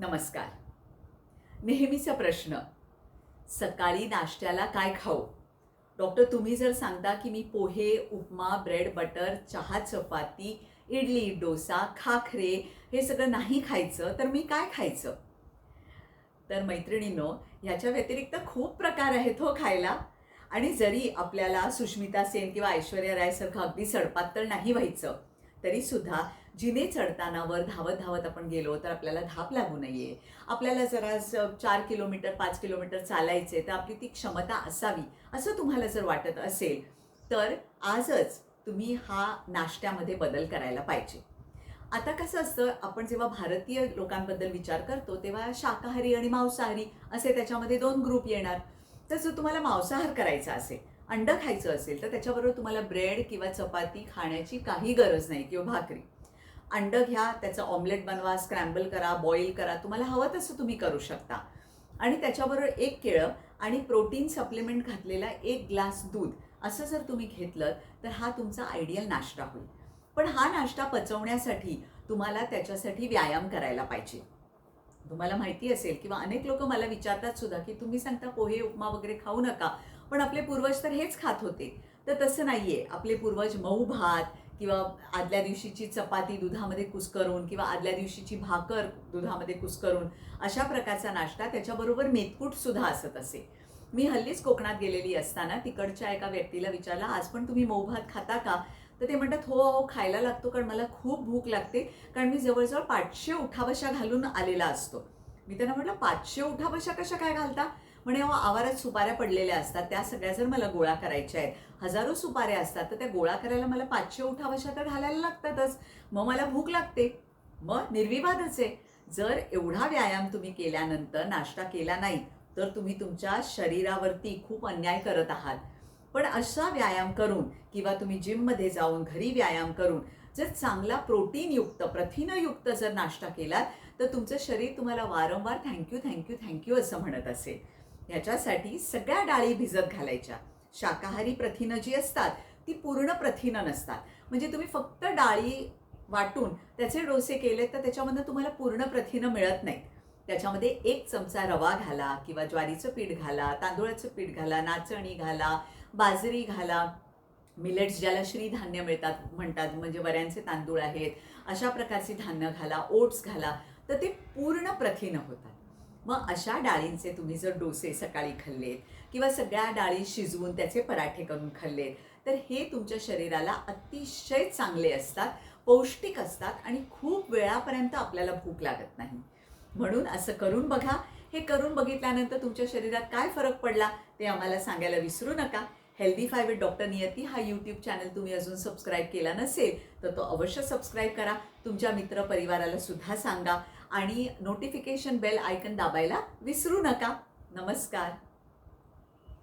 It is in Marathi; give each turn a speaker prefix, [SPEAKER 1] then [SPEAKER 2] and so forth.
[SPEAKER 1] नमस्कार. नेहमीचा प्रश्न सकाळी नाश्त्याला काय खाऊ? डॉक्टर तुम्ही जर सांगता की मी पोहे उपमा ब्रेड बटर चहा चपाती इडली डोसा खाखरे हे सगळं नाही खायचं तर मी काय खायचं? तर मैत्रिणींनो ह्याच्या व्यतिरिक्त खूप प्रकार आहेत हो खायला. आणि जरी आपल्याला सुष्मिता सेन किंवा ऐश्वर्या रायसारखं अगदी सडपातळ नाही व्हायचं. तरी सुद्धा जिने चढताना वर धावत धावत आपण गेलो तर आपल्याला धाप लागू नये. आपल्याला जरा चार किलोमीटर पाच किलोमीटर चालायचे तर आपली ती क्षमता असावी असं तुम्हाला जर वाटत असेल तर आजच तुम्ही हा नाश्त्यामध्ये बदल करायला पाहिजे. आता कसं असतं आपण जेव्हा भारतीय लोकांबद्दल विचार करतो तेव्हा शाकाहारी आणि मांसाहारी असे त्याच्यामध्ये दोन ग्रुप येणार. तर जर तुम्हाला मांसाहार करायचा असेल अंड खायचं असेल तर त्याच्याबरोबर तुम्हाला ब्रेड किंवा चपाती खाण्याची काही गरज नाही किंवा भाकरी. अंड घ्या त्याचं ऑमलेट बनवा स्क्रॅम्बल करा बॉईल करा तुम्हाला हवं तसं तुम्ही करू शकता. आणि त्याच्याबरोबर एक केळं आणि प्रोटीन सप्लिमेंट घातलेला एक ग्लास दूध असं जर तुम्ही घेतलं तर हा तुमचा आयडियल नाश्ता होईल. पण हा नाश्ता पचवण्यासाठी तुम्हाला त्याच्यासाठी व्यायाम करायला पाहिजे. तुम्हाला माहिती असेल किंवा अनेक लोक मला विचारतात सुद्धा की तुम्ही सांगता पोहे उपमा वगैरे खाऊ नका. पण आपले पूर्वज तर हेच खात होते. तर तसं नाहीये. आपले पूर्वज मऊ भात किंवा आदल्या दिवशीची चपाती दुधामध्ये कुस्करून किंवा आदल्या दिवशीची भाकर दुधामध्ये कुस्करून अशा प्रकारचा नाश्ता त्याच्याबरोबर मेतकूटसुद्धा असत असे. मी हल्लीच कोकणात गेलेली असताना तिकडच्या एका व्यक्तीला विचारला आज पण तुम्ही मऊ भात खाता का? तर ते म्हणतात हो अहो खायला लागतो कारण मला खूप भूक लागते कारण मी जवळजवळ पाचशे उठाबशा घालून आलेला असतो. मी त्यांना म्हटलं पाचशे उठाबशा कशा काय घालता? म्हणे अहो आवारात सुपाऱ्या पडलेल्या असतात त्या सगळ्या जर मला गोळा करायच्या आहेत हजारो सुपाऱ्या असतात तर त्या गोळा करायला मला पाचशे उठावशा तर घालायला लागतातच. मग मला भूक लागते. मग निर्विवादच आहे. जर एवढा व्यायाम तुम्ही केल्यानंतर नाश्ता केला नाही तर तुम्ही तुमच्या शरीरावरती खूप अन्याय करत आहात. पण असा व्यायाम करून किंवा तुम्ही जिममध्ये जाऊन घरी व्यायाम करून जर चांगला प्रोटीनयुक्त प्रथिनयुक्त जर नाश्ता केलात तर तुमचं शरीर तुम्हाला वारंवार थँक्यू थँक्यू थँक्यू असं म्हणत असेल. ह्याच्यासाठी सगळ्या डाळी भिजत घालायच्या. शाकाहारी प्रथिनं जी असतात ती पूर्ण प्रथिनं नसतात. म्हणजे तुम्ही फक्त डाळी वाटून त्याचे डोसे केले तर त्याच्यामधनं तुम्हाला पूर्ण प्रथिनं मिळत नाहीत. त्याच्यामध्ये एक चमचा रवा घाला किंवा ज्वारीचं पीठ घाला तांदूळाचं पीठ घाला नाचणी घाला बाजरी घाला. मिलेट्स ज्याला श्रीधान्य मिळतात म्हणतात म्हणजे वऱ्यांचे तांदूळ आहेत अशा प्रकारची धान्य घाला ओट्स घाला तर ते पूर्ण प्रथिनं होतात. मग अशा डाळींचे तुम्ही जर डोसे सकाळी खाल्लेत किंवा सगळ्या डाळी शिजवून त्याचे पराठे करून खाल्लेत तर हे तुमच्या शरीराला अतिशय चांगले असतात पौष्टिक असतात आणि खूप वेळापर्यंत आपल्याला भूक लागत नाही. म्हणून असं करून बघा. हे करून बघितल्यानंतर तुमच्या शरीरात काय फरक पडला ते आम्हाला सांगायला विसरू नका. Healthify with doctor Niyati हा यूट्यूब चॅनल तुम्ही अजून सबस्क्राईब केला नसेल तर तो अवश्य सबस्क्राईब करा. तुमच्या मित्र परिवाराला सुद्धा सांगा. आणि नोटिफिकेशन बेल आयकन दाबायला विसरू नका. नमस्कार.